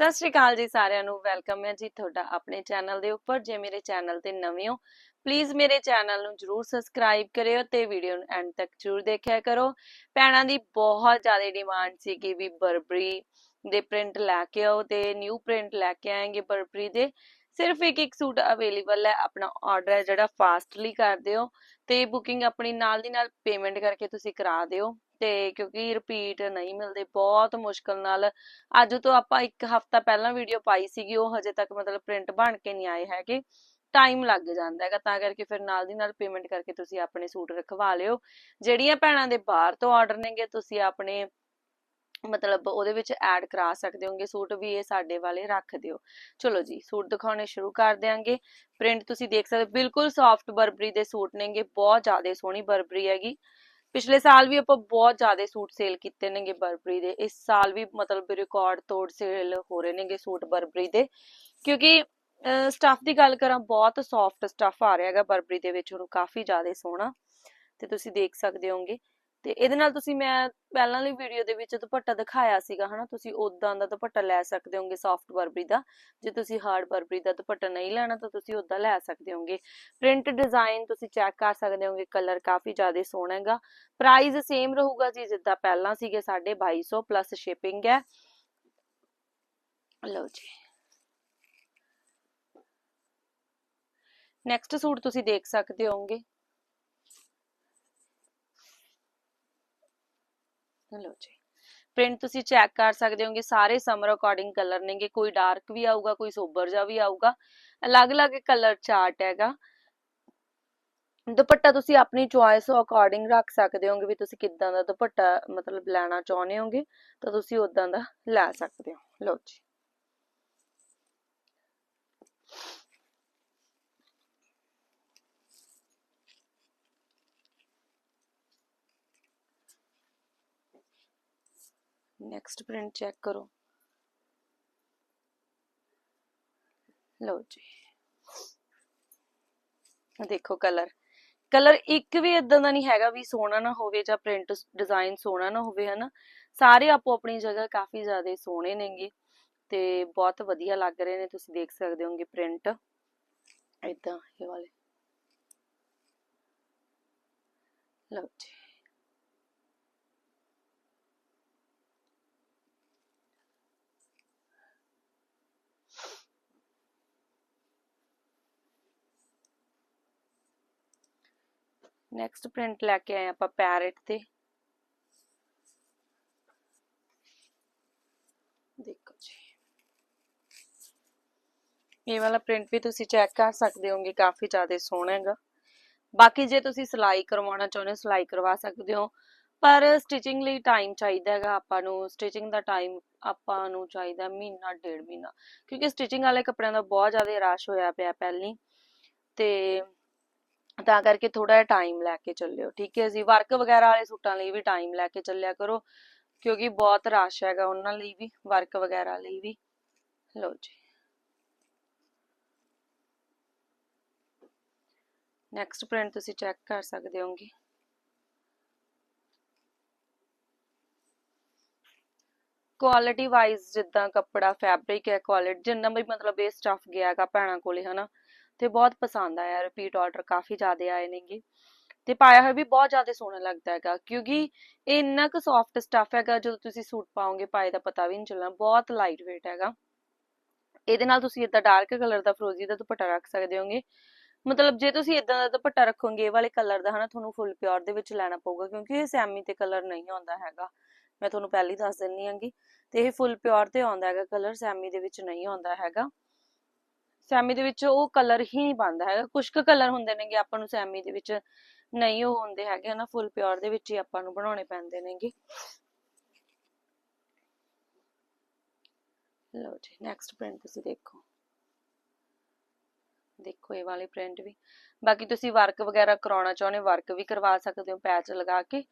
ਸਤਿ ਸ਼੍ਰੀ ਅਕਾਲ ਜੀ ਸਾਰਿਆਂ ਨੂੰ, ਵੈਲਕਮ ਹੈ ਜੀ ਤੁਹਾਡਾ ਆਪਣੇ ਚੈਨਲ ਦੇ ਉੱਪਰ, ਜੇ ਮੇਰੇ ਚੈਨਲ ਤੇ ਨਵੇਂ ਹੋ ਪਲੀਜ਼ ਮੇਰੇ ਚੈਨਲ ਨੂੰ ਜਰੂਰ ਸਬਸਕ੍ਰਾਈਬ ਕਰਿਓ ਤੇ ਵੀਡੀਓ ਨੂੰ ਐਂਡ ਤੱਕ ਜਰੂਰ ਦੇਖਿਆ ਕਰੋ। ਭੈਣਾਂ ਦੀ ਬਹੁਤ ਜ਼ਿਆਦਾ ਡਿਮਾਂਡ ਸੀ ਕਿ ਵੀ ਬਰਬਰੀ ਦੇ ਪ੍ਰਿੰਟ ਲੈ ਕੇ ਆਓ ਤੇ ਨਿਊ ਪ੍ਰਿੰਟ ਲੈ ਕੇ ਆਏਗੇ ਬਰਬਰੀ ਦੇ। ਸਿਰਫ ਇੱਕ ਇੱਕ ਸੂਟ ਅਵੇਲੇਬਲ ਹੈ, ਆਪਣਾ ਆਰਡਰ ਹੈ ਜਿਹੜਾ ਫਾਸਟਲੀ ਕਰ ਦਿਓ ਤੇ ਬੁਕਿੰਗ ਆਪਣੀ ਨਾਲ ਦੀ ਨਾਲ ਪੇਮੈਂਟ ਕਰਕੇ ਤੁਸੀਂ ਕਰਾ ਦਿਓ ਤੇ ਕਿਉਂਕਿ ਰਿਪੀਟ ਨਹੀਂ ਮਿਲਦੇ, ਬਹੁਤ ਮੁਸ਼ਕਲ ਨਾਲ। ਅੱਜ ਤੋਂ ਆਪਾਂ ਇੱਕ ਹਫਤਾ ਪਹਿਲਾਂ ਵੀਡੀਓ ਪਾਈ ਸੀਗੀ, ਉਹ ਹਜੇ ਤੱਕ ਮਤਲਬ ਪ੍ਰਿੰਟ ਬਣ ਕੇ ਨਹੀਂ ਆਏ ਹੈਗੇ। ਟਾਈਮ ਲੱਗ ਜਾਂਦਾ ਹੈਗਾ, ਤਾਂ ਕਰਕੇ ਫਿਰ ਨਾਲ ਦੀ ਨਾਲ ਪੇਮੈਂਟ ਕਰਕੇ ਤੁਸੀਂ ਆਪਣੇ ਸੂਟ ਰਖਵਾ ਲਿਓ। ਜਿਹੜੀਆਂ ਭੈਣਾਂ ਦੇ ਬਾਹਰ ਤੋਂ ਆਰਡਰ ਨੇਗੇ, ਤੁਸੀਂ ਆਪਣੇ ਮਤਲਬ ਉਹਦੇ ਵਿੱਚ ਐਡ ਕਰਾ ਸਕਦੇ ਹੋਗੇ, ਸੂਟ ਵੀ ਇਹ ਸਾਡੇ ਵਾਲੇ ਰੱਖ ਦਿਓ। ਚਲੋ ਜੀ, ਸੂਟ ਦਿਖਾਉਣੇ ਸ਼ੁਰੂ ਕਰ ਦਿਆਂਗੇ। ਪ੍ਰਿੰਟ ਤੁਸੀਂ ਦੇਖ ਸਕਦੇ ਬਿਲਕੁਲ ਸੌਫਟ ਬਰਬਰੀ ਦੇ ਸੂਟ ਨੇਗੇ, ਬਹੁਤ ਜ਼ਿਆਦਾ ਸੋਹਣੀ ਬਰਬਰੀ ਹੈਗੀ। ਪਿਛਲੇ ਸਾਲ ਵੀ ਆਪਾਂ ਬਹੁਤ ਜ਼ਿਆਦਾ ਸੂਟ ਸੇਲ ਕੀਤੇ ਨੇਗੇ ਬਰਬਰੀ ਦੇ। ਇਸ ਸਾਲ ਵੀ ਮਤਲਬ ਰਿਕਾਰਡ ਤੋੜ ਸੇਲ ਹੋ ਰਹੇ ਨੇਗੇ ਸੂਟ ਬਰਬਰੀ ਦੇ। ਕਿਉਂਕਿ ਸਟਫ ਦੀ ਗੱਲ ਕਰਾਂ, ਬਹੁਤ ਸੌਫਟ ਸਟਫ ਆ ਰਿਹਾ ਹੈਗਾ ਬਰਬਰੀ ਦੇ ਵਿੱਚ, ਉਹਨੂੰ ਕਾਫੀ ਜ਼ਿਆਦਾ ਸੋਹਣਾ। ਤੇ ਤੁਸੀਂ ਦੇਖ ਸਕਦੇ ਹੋਗੇ। ਤੇ ਇਹਦੇ ਨਾਲ ਤੁਸੀਂ ਮੈਂ ਪਹਿਲਾਂ ਵਾਲੀ ਵੀਡੀਓ ਦੇ ਵਿੱਚ ਦੁਪੱਟਾ ਦਿਖਾਇਆ ਸੀਗਾ, ਹਨਾ? ਤੁਸੀਂ ਉਦਾਂ ਦਾ ਦੁਪੱਟਾ ਲੈ ਸਕਦੇ ਹੋਗੇ ਸੌਫਟ ਬਰਬਰੀ ਦਾ। ਜੇ ਤੁਸੀਂ ਹਾਰਡ ਬਰਬਰੀ ਦਾ ਦੁਪੱਟਾ ਨਹੀਂ ਲੈਣਾ, ਤਾਂ ਤੁਸੀਂ ਉਦਾਂ ਲੈ ਸਕਦੇ ਹੋਗੇ। ਪ੍ਰਿੰਟ ਡਿਜ਼ਾਈਨ ਤੁਸੀਂ ਚੈੱਕ ਕਰ ਸਕਦੇ ਹੋਗੇ ਕਲਰ ਕਾਫੀ ਜ਼ਿਆਦਾ ਸੋਹਣਾ ਹੈਗਾ। ਪ੍ਰਾਈਸ ਸੇਮ ਰਹੂਗਾ ਜੀ ਜਿੱਦਾਂ ਪਹਿਲਾਂ ਸੀਗੇ 2250 ਪਲੱਸ ਸ਼ਿਪਿੰਗ ਹੈ। ਲਓ ਜੀ। ਨੈਕਸਟ ਸੂਟ ਤੁਸੀਂ ਦੇਖ ਸਕਦੇ ਹੋਗੇ। ਲਓ ਜੀ। ਪ੍ਰਿੰਟ ਤੁਸੀਂ ਚੈੱਕ ਕਰ ਸਕਦੇ ਹੋਗੇ, ਸਾਰੇ ਸਮਰ ਅਕੋਰਡਿੰਗ ਕਲਰ ਨੇਗੇ, ਕੋਈ ਡਾਰਕ ਵੀ ਆਊਗਾ, ਕੋਈ ਸੋਬਰ ਜਾ ਵੀ ਆਊਗਾ, ਅਲੱਗ-ਅਲੱਗ ਕਲਰ ਚਾਰਟ ਹੈਗਾ। ਦੁਪੱਟਾ ਤੁਸੀਂ ਆਪਣੀ ਚੁਆਇਸ ਅਕੋਰਡਿੰਗ ਰੱਖ ਸਕਦੇ ਹੋਗੇ ਵੀ ਤੁਸੀਂ ਕਿੱਦਾਂ ਦਾ ਦੁਪੱਟਾ ਮਤਲਬ ਲੈਣਾ ਚਾਹੁੰਦੇ ਹੋਗੇ, ਤਾਂ ਤੁਸੀਂ ਉਦਾਂ ਦਾ ਲੈ ਸਕਦੇ ਹੋ। ਲਓ ਜੀ। ਨੈਕਸਟ ਪ੍ਰਿੰਟ ਚੈੱਕ ਕਰੋ। ਲਓ ਜੀ। ਦੇਖੋ ਕਲਰ ਕਲਰ ਇੱਕ ਵੀ ਇਦਾਂ ਦਾ ਨਹੀਂ ਹੈਗਾ ਵੀ ਸੋਹਣਾ ਨਾ ਹੋਵੇ ਜਾਂ ਪ੍ਰਿੰਟ ਡਿਜ਼ਾਈਨ ਸੋਹਣਾ ਨਾ ਹੋਵੇ, ਹਨਾ? ਸਾਰੇ ਆਪੋ ਆਪਣੀ ਜਗ੍ਹਾ ਕਾਫੀ ਜ਼ਿਆਦਾ ਸੋਹਣੇ ਨੇਗੇ ਤੇ ਬਹੁਤ ਵਧੀਆ ਲੱਗ ਰਹੇ ਨੇ, ਤੁਸੀਂ ਦੇਖ ਸਕਦੇ ਹੋਗੇ ਪ੍ਰਿੰਟ ਇਦਾਂ ਇਹ ਵਾਲੇ। ਲਓ ਜੀ। ਨੈਕਸਟ ਪ੍ਰਿੰਟ ਲੈ ਕੇ ਆਏ ਆਪਾਂ ਪੈਰਟ ਤੇ। ਦੇਖੋ ਜੀ। ਇਹ ਵਾਲਾ ਪ੍ਰਿੰਟ ਵੀ ਤੁਸੀਂ ਚੈੱਕ ਕਰ ਸਕਦੇ ਹੋਗੇ, ਕਾਫੀ ਜ਼ਿਆਦਾ ਸੋਹਣਾ ਹੈਗਾ। ਬਾਕੀ ਜੇ ਤੁਸੀਂ ਸਿਲਾਈ ਕਰਵਾਉਣਾ ਚਾਹੁੰਦੇ ਹੋ, ਸਿਲਾਈ ਕਰਵਾ ਸਕਦੇ ਹੋ। ਪਰ ਸਟਿਚਿੰਗ ਲਈ ਟਾਈਮ ਚਾਹੀਦਾ ਹੈਗਾ ਆਪਾਂ ਨੂੰ। ਸਟਿਚਿੰਗ ਦਾ ਟਾਈਮ ਆਪਾਂ ਨੂੰ ਚਾਹੀਦਾ ਮਹੀਨਾ, ਡੇਢ ਮਹੀਨਾ। ਕਿਉਂਕਿ ਸਟਿਚਿੰਗ ਵਾਲੇ ਕੱਪੜਿਆਂ ਦਾ ਬਹੁਤ ਜ਼ਿਆਦਾ ਰਸ਼ ਹੋਇਆ ਪਿਆ ਪਹਿਲੀ। ਤੇ ਤਾਂ ਕਰਕੇ ਥੋੜਾ ਜਿਹਾ ਟਾਈਮ ਲੈ ਕੇ ਚੱਲਿਓ, ਠੀਕ ਹੈ ਜੀ? ਵਰਕ ਵਗੈਰਾ ਵਾਲੇ ਸੂਟਾਂ ਲਈ ਵੀ ਟਾਈਮ ਲੈ ਕੇ ਚੱਲਿਆ ਕਰੋ, ਕਿਉਂਕਿ ਬਹੁਤ ਰਸ਼ ਹੈਗਾ ਉਹਨਾਂ ਲਈ ਵੀ ਵਰਕ ਵਗੈਰਾ ਲਈ ਵੀ। ਲਓ ਜੀ। ਨੈਕਸਟ ਪ੍ਰਿੰਟ ਤੁਸੀਂ ਚੈੱਕ ਕਰ ਸਕਦੇ ਹੋਗੇ ਕੁਆਲਿਟੀ ਵਾਈਜ਼ ਜਿੱਦਾਂ ਕੱਪੜਾ ਫੈਬਰਿਕ ਹੈ ਕੁਆਲਿਟੀ ਜਿੰਨਾ ਵੀ ਮਤਲਬ ਇਹ ਸਟਫ ਗਿਆ ਹੈਗਾ ਭੈਣਾਂ ਕੋਲੇ, ਹਨਾ? ਤੇ ਬਹੁਤ ਪਸੰਦ ਆਇਆ ਰਿਪੀਟ ਆਰਡਰ ਕਾਫੀ ਜ਼ਿਆਦਾ ਆਏ ਨੇਗੇ। ਤੇ ਪਾਇਆ ਹੋਇਆ ਵੀ ਬਹੁਤ ਜ਼ਿਆਦਾ ਸੋਹਣਾ ਲੱਗਦਾ ਹੈਗਾ, ਕਿਉਂਕਿ ਇਹ ਇੰਨਾ ਕੁ ਸੌਫਟ ਸਟਫ ਹੈਗਾ, ਜਦੋਂ ਤੁਸੀਂ ਸੂਟ ਪਾਓਗੇ, ਪਾਏ ਦਾ ਪਤਾ ਵੀ ਨਹੀਂ ਚੱਲਣਾ, ਬਹੁਤ ਲਾਈਟ weight ਹੈਗਾ। ਇਹਦੇ ਨਾਲ ਤੁਸੀਂ ਇਦਾਂ ਡਾਰਕ ਕਲਰ ਦਾ ਫਰੋਜ਼ੀ ਦਾ ਦੁਪੱਟਾ ਰੱਖ ਸਕਦੇ ਹੋਗੇ। ਮਤਲਬ ਜੇ ਤੁਸੀਂ ਇਦਾਂ ਦਾ ਦੁਪੱਟਾ ਰੱਖੋਗੇ, ਇਹ ਵਾਲੇ ਕਲਰ ਦਾ ਹਨਾ, ਤੁਹਾਨੂੰ ਫੁੱਲ ਪਿਓਰ ਦੇ ਵਿੱਚ ਲੈਣਾ ਪਊਗਾ, ਕਿਉਂਕਿ ਇਹ ਸੈਮੀ ਤੇ ਕਲਰ ਨਹੀਂ ਆਉਂਦਾ ਹੈਗਾ। ਮੈਂ ਤੁਹਾਨੂੰ ਪਹਿਲੀ ਹੀ ਦੱਸ ਦਿੰਨੀ ਆਂਗੀ ਤੇ ਇਹ ਫੁੱਲ ਪਿਓਰ ਤੇ ਆਉਂਦਾ ਹੈਗਾ ਕਲਰ ਸੈਮੀ ਦੇ ਵਿੱਚ ਨਹੀਂ ਆਉਂਦਾ ਹੈਗਾ। ਸੈਮੀ ਦੇ ਵਿੱਚ ਉਹ ਕਲਰ ਹੀ ਨਹੀਂ ਬਣਦਾ ਹੈਗਾ। ਕੁਝ ਕੁ ਕਲਰ ਹੁੰਦੇ ਨੇਗੇ ਆਪਾਂ ਨੂੰ ਸੈਮੀ ਦੇ ਵਿੱਚ। ਨਹੀਂ ਉਹ ਹੁੰਦੇ ਹੈਗੇ ਨਾ ਫੁੱਲ ਪਿਓਰ ਦੇ ਵਿੱਚ ਹੀ ਆਪਾਂ ਨੂੰ ਬਣਾਉਣੇ ਪੈਂਦੇ ਨੇਗੇ। ਲਓ ਜੀ ਨੈਕਸਟ ਪ੍ਰਿੰਟ ਤੁਸੀਂ ਦੇਖੋ। ਦੇਖੋ ਇਹ ਵਾਲੇ ਪ੍ਰਿੰਟ ਵੀ। ਬਾਕੀ ਤੁਸੀਂ ਵਰਕ ਵਗੈਰਾ ਕਰਾਉਣਾ ਚਾਹੁੰਦੇ ਵਰਕ ਵੀ ਕਰਵਾ ਸਕਦੇ ਹੋ ਪੈਚ ਲਗਾ ਕੇ,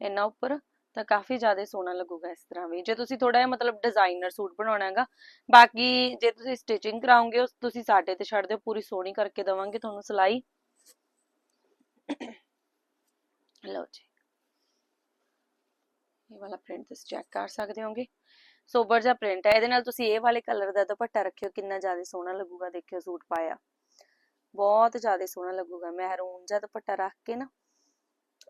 ਇਹਨਾਂ ਉੱਪਰ। ਤਾਂ ਕਾਫੀ ਜ਼ਿਆਦਾ ਸੋਹਣਾ ਲੱਗੂਗਾ ਇਸ ਤਰ੍ਹਾਂ ਵੀ। ਜੇ ਤੁਸੀਂ ਥੋੜਾ ਜਿਹਾ ਮਤਲਬ ਡਿਜ਼ਾਈਨਰ ਸੂਟ ਬਣਾਉਣਾ ਹੈਗਾ, ਬਾਕੀ ਜੇ ਤੁਸੀਂ ਸਟਿਚਿੰਗ ਕਰਾਉਂਗੇ ਉਸ ਤੁਸੀਂ ਸਾਡੇ ਤੇ ਛੱਡ ਦਿਓ, ਪੂਰੀ ਸੋਹਣੀ ਕਰਕੇ ਦਵਾਂਗੇ ਤੁਹਾਨੂੰ ਸਿਲਾਈ। ਲਓ ਜੀ। ਇਹ ਵਾਲਾ ਪ੍ਰਿੰਟ ਤੁਸੀਂ ਚੈੱਕ ਕਰ ਸਕਦੇ ਹੋਗੇ। ਸੋਬਰ ਜਿਹਾ ਪ੍ਰਿੰਟ ਹੈ। ਇਹਦੇ ਨਾਲ ਤੁਸੀਂ ਇਹ ਵਾਲੇ ਕਲਰ ਦਾ ਦੁਪੱਟਾ ਰੱਖਿਓ, ਕਿੰਨਾ ਜ਼ਿਆਦਾ ਸੋਹਣਾ ਲੱਗੂਗਾ ਦੇਖਿਓ ਸੂਟ ਪਾਇਆ। ਬਹੁਤ ਜ਼ਿਆਦਾ ਸੋਹਣਾ ਲੱਗੂਗਾ। ਮਹਿਰੂਨ ਜਿਹਾ ਦੁਪੱਟਾ ਰੱਖ ਕੇ ਨਾ,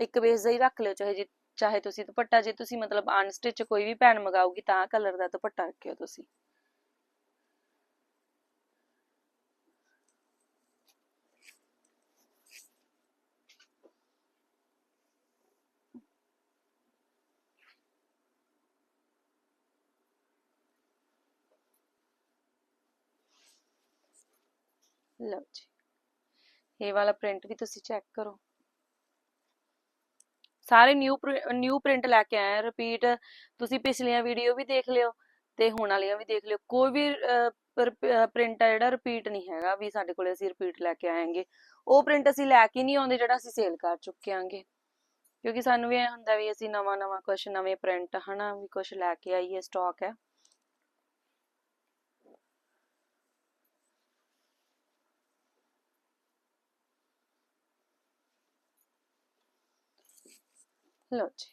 ਇੱਕ ਬੇਸ ਦਾ ਹੀ ਰੱਖ ਲਿਓ, ਚਾਹੇ ਚਾਹੇ ਤੁਸੀਂ ਦੁਪੱਟਾ, ਜੇ ਤੁਸੀਂ ਮਤਲਬ ਅਨਸਟਿਚ ਕੋਈ ਵੀ ਭੈਣ ਮਗਾਊਗੀ ਤਾਂ ਕਲਰ ਦਾ ਦੁਪੱਟਾ ਰੱਖਿਓ ਤੁਸੀਂ। ਲਓ ਜੀ। ਇਹ ਵਾਲਾ ਪ੍ਰਿੰਟ ਵੀ ਤੁਸੀਂ ਚੈੱਕ ਕਰੋ। ਸਾਰੇ ਨਿਊ ਨਿਊ ਪ੍ਰਿੰਟ ਲੈ ਕੇ ਆਏ ਆ ਰਿਪੀਟ ਤੁਸੀਂ ਪਿਛਲੀਆਂ ਵੀਡੀਓ ਵੀ ਦੇਖ ਲਿਓ ਤੇ ਹੁਣ ਵਾਲੀਆਂ ਵੀ ਦੇਖ ਲਿਓ। ਕੋਈ ਵੀ ਪ੍ਰਿੰਟ ਆ ਜਿਹੜਾ ਰਿਪੀਟ ਨਹੀਂ ਹੈਗਾ ਵੀ ਸਾਡੇ ਕੋਲੇ ਅਸੀਂ ਰਿਪੀਟ ਲੈ ਕੇ ਆਏਂਗੇ। ਉਹ ਪ੍ਰਿੰਟ ਅਸੀਂ ਲੈ ਕੇ ਨਹੀਂ ਆਉਂਦੇ ਜਿਹੜਾ ਅਸੀਂ ਸੇਲ ਕਰ ਚੁੱਕੇ ਆਂਗੇ। ਕਿਉਂਕਿ ਸਾਨੂੰ ਵੀ ਇਹ ਹੁੰਦਾ ਵੀ ਅਸੀਂ ਨਵਾਂ ਨਵਾਂ ਕੁਝ ਨਵੇਂ ਪ੍ਰਿੰਟ ਹਨਾ ਵੀ ਕੁਝ ਲੈ ਕੇ ਆਈਏ ਸਟਾਕ ਹੈ। ਲਓ ਜੀ।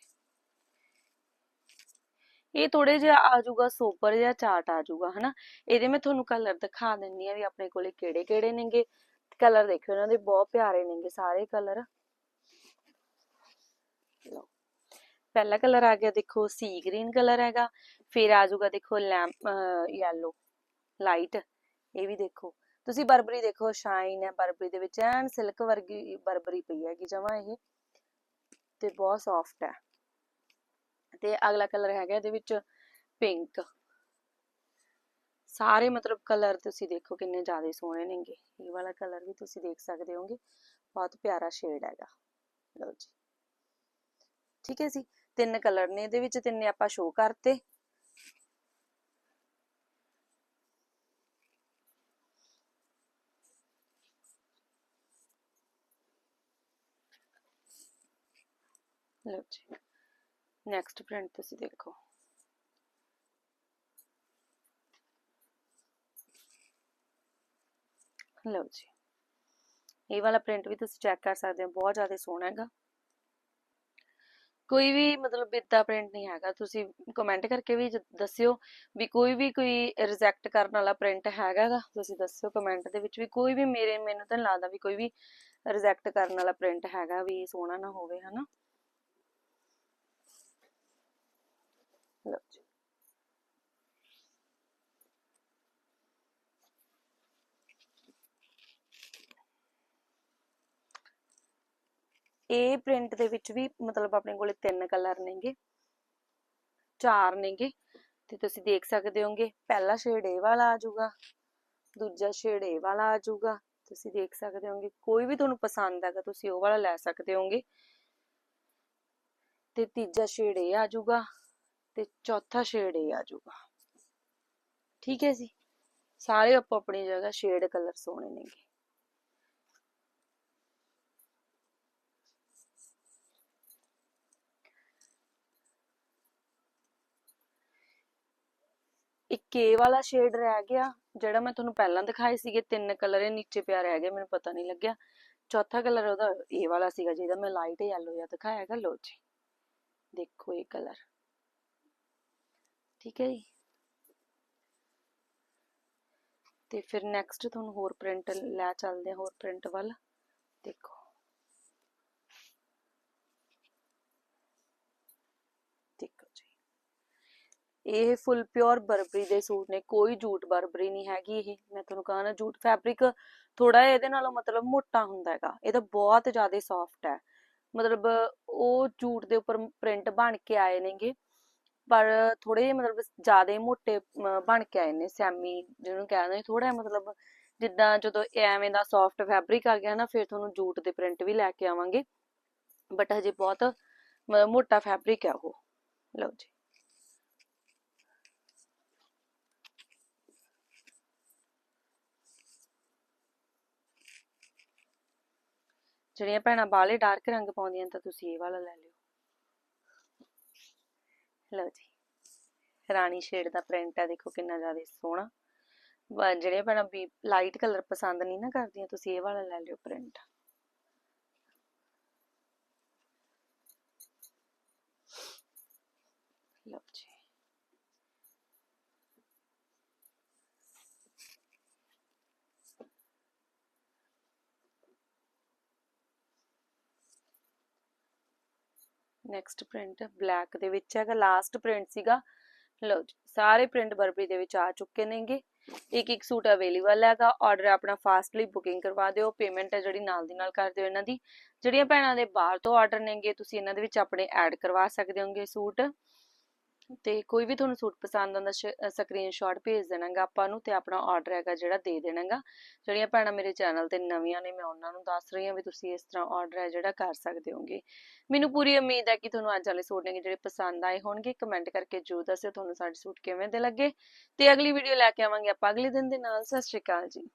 ਇਹ ਥੋੜੇ ਜਿਹਾ ਆ ਜਾਊਗਾ, ਸੋਬਰ ਜਿਹਾ ਚਾਰਟ ਆ ਜਾਊਗਾ, ਹਨਾ? ਇਹਦੇ ਮੈਂ ਤੁਹਾਨੂੰ ਕਲਰ ਦਿਖਾ ਦਿੰਨੀ ਆ ਵੀ ਆਪਣੇ ਕੋਲੇ ਕਿਹੜੇ ਕਿਹੜੇ ਨੇਗੇ। ਕਲਰ ਦੇਖਿਓ, ਇਹਨਾਂ ਦੇ ਬਹੁਤ ਪਿਆਰੇ ਨੇਗੇ ਸਾਰੇ ਕਲਰ ਲਓ। ਪਹਿਲਾ ਕਲਰ ਆ ਗਿਆ, ਦੇਖੋ ਸੀ ਗ੍ਰੀਨ ਕਲਰ ਹੈਗਾ। ਫਿਰ ਆ ਜਾਊਗਾ, ਦੇਖੋ ਲੈਂਪ ਯੈਲੋ ਲਾਈਟ ਇਹ ਵੀ ਦੇਖੋ। ਤੁਸੀਂ ਬਰਬਰੀ ਦੇਖੋ ਸ਼ਾਈਨ ਹੈ, ਬਰਬਰੀ ਦੇ ਵਿੱਚ ਐਨ ਸਿਲਕ ਵਰਗੀ ਬਰਬਰੀ ਪਈ ਹੈਗੀ ਜਮਾ ਇਹ। ਤੇ ਬਹੁਤ ਸੌਫਟ ਹੈ। ਤੇ ਅਗਲਾ ਕਲਰ ਹੈਗਾ ਇਹਦੇ ਵਿੱਚ ਪਿੰਕ ਸਾਰੇ ਮਤਲਬ ਕਲਰ ਤੁਸੀਂ ਦੇਖੋ ਕਿੰਨੇ ਜ਼ਿਆਦਾ ਸੋਹਣੇ ਨੇਗੇ। ਇਹ ਵਾਲਾ ਕਲਰ ਵੀ ਤੁਸੀਂ ਦੇਖ ਸਕਦੇ ਹੋਗੇ ਬਹੁਤ ਪਿਆਰਾ ਸ਼ੇਡ ਹੈਗਾ। ਲਓ ਜੀ। ਠੀਕ ਹੈ ਜੀ। ਤਿੰਨ ਕਲਰ ਨੇ ਇਹਦੇ ਵਿੱਚ, ਤਿੰਨੇ ਆਪਾਂ ਸ਼ੋ ਕਰਤੇ। ਲਓ ਜੀ। ਨੈਕਸਟ ਪ੍ਰਿੰਟ ਤੁਸੀਂ ਦੇਖੋ। ਲਓ ਜੀ। ਇਹ ਵਾਲਾ ਪ੍ਰਿੰਟ ਵੀ ਤੁਸੀਂ ਚੈੱਕ ਕਰ ਸਕਦੇ ਹੋ, ਬਹੁਤ ਜ਼ਿਆਦਾ ਸੋਹਣਾ ਹੈਗਾ। ਕੋਈ ਵੀ ਮਤਲਬ ਇਦਾਂ ਪ੍ਰਿੰਟ ਨਹੀਂ ਹੈਗਾ, ਤੁਸੀਂ ਕਮੈਂਟ ਕਰਕੇ ਵੀ ਦੱਸਿਓ ਵੀ ਕੋਈ ਵੀ ਕੋਈ ਰਿਜੈਕਟ ਕਰਨ ਵਾਲਾ ਪ੍ਰਿੰਟ ਹੈਗਾ ਤੁਸੀਂ ਦੱਸਿਓ ਕਮੈਂਟ ਦੇ ਵਿੱਚ ਵੀ ਕੋਈ ਵੀ ਮੇਰੇ, ਮੈਨੂੰ ਤਾਂ ਲੱਗਦਾ ਵੀ ਕੋਈ ਵੀ ਰਿਜੈਕਟ ਕਰਨ ਵਾਲਾ ਪ੍ਰਿੰਟ ਹੈਗਾ ਵੀ ਸੋਹਣਾ ਨਾ ਹੋਵੇ, ਹਨਾ। ਲਓ ਜੀ ਇਹ ਪ੍ਰਿੰਟ ਦੇ ਵਿੱਚ ਵੀ ਮਤਲਬ ਆਪਣੇ ਕੋਲੇ ਤਿੰਨ ਕਲਰ ਨੇਗੇ ਚਾਰ ਨੇਗੇ ਤੇ ਤੁਸੀਂ ਦੇਖ ਸਕਦੇ ਹੋਗੇ ਪਹਿਲਾ ਸ਼ੇਡ ਇਹ ਵਾਲਾ ਆ ਜਾਊਗਾ ਦੂਜਾ ਸ਼ੇਡ ਇਹ ਵਾਲਾ ਆ ਜਾਊਗਾ ਤੁਸੀਂ ਦੇਖ ਸਕਦੇ ਹੋਗੇ ਕੋਈ ਵੀ ਤੁਹਾਨੂੰ ਪਸੰਦ ਹੈਗਾ ਤੁਸੀਂ ਉਹ ਵਾਲਾ ਲੈ ਸਕਦੇ ਹੋਗੇ ਤੇ ਤੀਜਾ ਸ਼ੇਡ ਇਹ ਆ ਜਾਊਗਾ ਤੇ ਚੌਥਾ ਸ਼ੇਡ ਇਹ ਆ ਜਾਊਗਾ। ਠੀਕ ਹੈ ਜੀ? ਸਾਰੇ ਆਪੋ ਆਪਣੀ ਜਗ੍ਹਾ ਸ਼ੇਡ ਕਲਰ ਸੋਹਣੇ ਨੇਗੇ। ਇੱਕ ਇਹ ਵਾਲਾ ਸ਼ੇਡ ਰਹਿ ਗਿਆ ਜਿਹੜਾ ਮੈਂ ਤੁਹਾਨੂੰ ਪਹਿਲਾਂ ਦਿਖਾਏ ਸੀਗੇ ਤਿੰਨ ਕਲਰ ਇਹ ਨੀਚੇ ਪਿਆ ਰਹਿ ਗਿਆ ਮੈਨੂੰ ਪਤਾ ਨਹੀਂ ਲੱਗਿਆ। ਚੌਥਾ ਕਲਰ ਉਹਦਾ ਇਹ ਵਾਲਾ ਸੀਗਾ ਜਿਹਦਾ ਮੈਂ ਲਾਈਟ ਯੈਲੋ ਜਿਹਾ ਦਿਖਾਇਆ ਹੈਗਾ ਲੋ ਜੀ। ਦੇਖੋ ਇਹ ਕਲਰ ਠੀਕ ਹੈ ਜੀ। ਤੇ ਫਿਰ ਨੈਕਸਟ ਤੁਹਾਨੂੰ ਹੋਰ ਪ੍ਰਿੰਟ ਲੈ ਚੱਲਦੇ ਹਾਂ, ਹੋਰ ਪ੍ਰਿੰਟ ਵੱਲ। ਦੇਖੋ। ਦੇਖੋ ਜੀ। ਇਹ ਫੁੱਲ ਪਿਓਰ ਬਰਬਰੀ ਦੇ ਸੂਟ ਨੇ, ਕੋਈ ਜੂਟ ਬਰਬਰੀ ਨਹੀਂ ਹੈਗੀ ਇਹ। ਮੈਂ ਤੁਹਾਨੂੰ ਕਹਾਂ ਨਾ, ਜੂਟ ਫੈਬਰਿਕ ਥੋੜਾ ਇਹਦੇ ਨਾਲੋਂ ਮਤਲਬ ਮੋਟਾ ਹੁੰਦਾ ਹੈਗਾ। ਇਹ ਤਾਂ ਬਹੁਤ ਜ਼ਿਆਦਾ ਸੌਫਟ ਹੈ। ਮਤਲਬ ਉਹ ਜੂਟ ਦੇ ਉੱਪਰ ਪ੍ਰਿੰਟ ਬਣ ਕੇ ਆਏ ਨੇਗੇ। ਪਰ ਥੋੜੇ ਜਿਹੇ ਮਤਲਬ ਜ਼ਿਆਦਾ ਮੋਟੇ ਬਣ ਕੇ ਆਏ ਨੇ ਸੈਮੀ ਜਿਹਨੂੰ ਕਹਿੰਦੇ ਥੋੜਾ ਮਤਲਬ ਜਿੱਦਾਂ ਜਦੋਂ ਐਵੇਂ ਦਾ ਸੌਫਟ ਫੈਬਰਿਕ ਆ ਗਿਆ ਨਾ, ਫਿਰ ਤੁਹਾਨੂੰ ਜੂਟ ਦੇ ਪ੍ਰਿੰਟ ਵੀ ਲੈ ਕੇ ਆਵਾਂਗੇ। ਬਟ ਹਜੇ ਬਹੁਤ ਮੋਟਾ ਫੈਬਰਿਕ ਹੈ ਉਹ। ਲਓ ਜੀ। ਜਿਹੜੀਆਂ ਭੈਣਾਂ ਬਾਹਲੇ ਡਾਰਕ ਰੰਗ ਪਾਉਂਦੀਆਂ ਤਾਂ ਤੁਸੀਂ ਇਹ ਵਾਲਾ ਲੈ ਲਿਓ। ਲਓ ਜੀ। ਰਾਣੀ ਸ਼ੇਡ ਦਾ ਪ੍ਰਿੰਟ ਆ, ਦੇਖੋ ਕਿੰਨਾ ਜ਼ਿਆਦਾ ਸੋਹਣਾ। ਜਿਹੜੇ ਭੈਣਾਂ ਵੀ ਲਾਈਟ ਕਲਰ ਪਸੰਦ ਨਹੀਂ ਨਾ ਕਰਦੀਆਂ, ਤੁਸੀਂ ਇਹ ਵਾਲਾ ਲੈ ਲਿਓ ਪ੍ਰਿੰਟ ਲਓ ਜੀ ਨੈਕਸਟ ਪ੍ਰਿੰਟ ਬਲੈਕ ਦੇ ਵਿੱਚ ਹੈਗਾ ਲਾਸਟ ਪ੍ਰਿੰਟ ਸੀਗਾ। ਲਓ ਜੀ, ਸਾਰੇ ਪ੍ਰਿੰਟ ਬਰਬਰੀ ਦੇ ਵਿੱਚ ਆ ਚੁੱਕੇ ਨੇਗੇ। ਇੱਕ ਇੱਕ ਸੂਟ ਅਵੇਲੇਬਲ ਹੈਗਾ ਆਰਡਰ ਆਪਣਾ ਫਾਸਟਲੀ ਬੁਕਿੰਗ ਕਰਵਾ ਦਿਓ ਪੇਮੈਂਟ ਹੈ ਜਿਹੜੀ ਨਾਲ ਦੀ ਨਾਲ ਕਰ ਦਿਓ ਇਹਨਾਂ ਦੀ। ਜਿਹੜੀਆਂ ਭੈਣਾਂ ਦੇ ਬਾਹਰ ਤੋਂ ਆਰਡਰ ਨੇਗੇ, ਤੁਸੀਂ ਇਹਨਾਂ ਦੇ ਵਿੱਚ ਆਪਣੇ ਐਡ ਕਰਵਾ ਸਕਦੇ ਹੋਗੇ ਸੂਟ। ਤੇ ਕੋਈ ਵੀ ਤੁਹਾਨੂੰ ਸੂਟ ਪਸੰਦ ਆਉਂਦਾ ਸਕਰੀਨਸ਼ਾਟ ਭੇਜ ਦੇਣਾਗਾ ਆਪਾਂ ਨੂੰ ਤੇ ਆਪਣਾ ਆਰਡਰ ਹੈਗਾ ਜਿਹੜਾ ਦੇ ਦੇਣਾਗਾ। ਜਿਹੜੀਆਂ ਭੈਣਾਂ ਮੇਰੇ ਚੈਨਲ ਤੇ ਨਵੀਆਂ ਨੇ, ਮੈਂ ਉਹਨਾਂ ਨੂੰ ਦੱਸ ਰਹੀ ਹਾਂ ਵੀ ਤੁਸੀਂ ਇਸ ਤਰ੍ਹਾਂ ਆਰਡਰ ਹੈ ਜਿਹੜਾ ਕਰ ਸਕਦੇ ਹੋਗੇ। ਮੈਨੂੰ ਪੂਰੀ ਉਮੀਦ ਹੈ ਕਿ ਤੁਹਾਨੂੰ ਅੱਜ ਵਾਲੇ ਸੂਟ ਨੇ ਜਿਹੜੇ ਪਸੰਦ ਆਏ ਹੋਣਗੇ। ਕਮੈਂਟ ਕਰਕੇ ਜਰੂਰ ਦੱਸਿਓ ਤੁਹਾਨੂੰ ਸਾਡੇ ਸੂਟ ਕਿਵੇਂ ਦੇ ਲੱਗੇ। ਤੇ ਅਗਲੀ ਵੀਡੀਓ ਲੈ ਕੇ ਆਵਾਂਗੇ ਆਪਾਂ ਅਗਲੇ ਦਿਨ ਦੇ ਨਾਲ। ਸਤਿ ਸ਼੍ਰੀ ਅਕਾਲ ਜੀ।